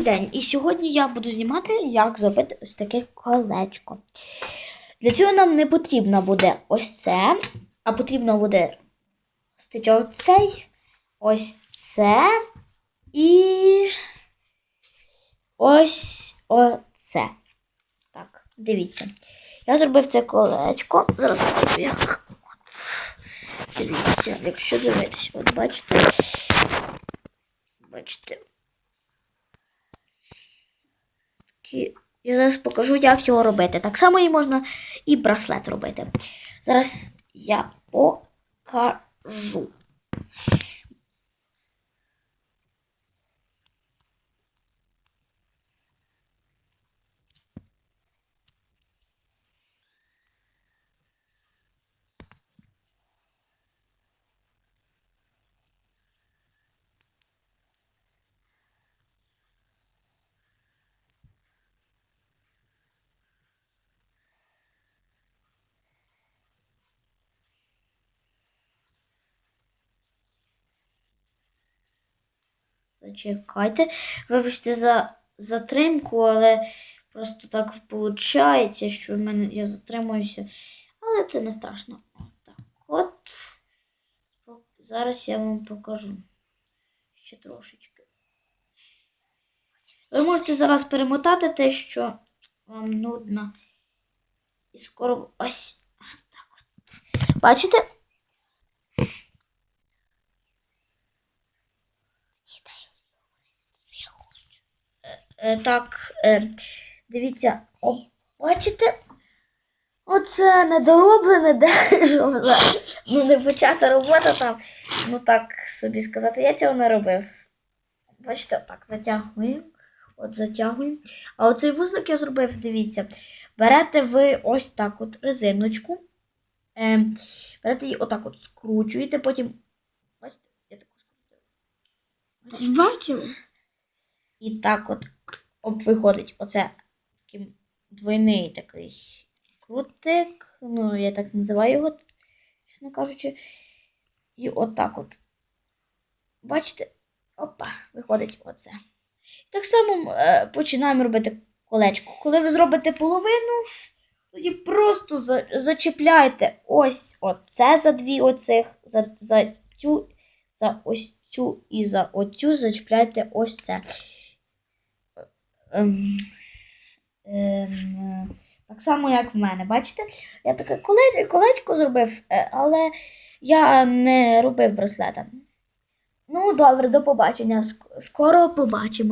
Добрий день! І сьогодні я буду знімати, як зробити ось таке колечко. Для цього нам не потрібно буде ось це, а потрібно буде стичок цей, ось це і ось оце. Так, дивіться. Я зробив це колечко. Зараз покажу як. Дивіться, якщо дивитися, от бачите. Бачите. Я зараз покажу, як його робити. Так само і можна і браслет робити. Зараз я покажу. Зачекайте. Вибачте за затримку, але просто так виходить, що в мене я затримуюся. Але це не страшно. Так, от. Зараз я вам покажу. Ще трошечки. Ви можете зараз перемотати те, що вам нудно. І скоро ось так от. Бачите? Е, Так, е, дивіться, о, бачите? Оце недороблене зараз. Ну, не почата робота там. Ну так собі сказати, я цього не робив. Бачите, так, затягуємо. От затягуємо. А оцей вузлик я зробив, дивіться. Берете ви ось так от резиночку. Е, берете її отак от скручуєте, потім. Бачите, я таку скрутила. Бачимо. І так от об виходить оце такий двойний такий крутик. Ну, я так називаю його, чесно кажучи. І отак от. Бачите? Опа, виходить оце. Так само е, починаємо робити колечко. Коли ви зробите половину, тоді просто за, зачіпляєте ось оце за дві оцих, за, за цю, за ось цю і за оцю зачіпляєте ось це. Ем, ем, так само, як в мене, бачите? Я таке коле- колечко зробив, е, але я не робив браслета. Ну, добре, до побачення. Скоро побачимо.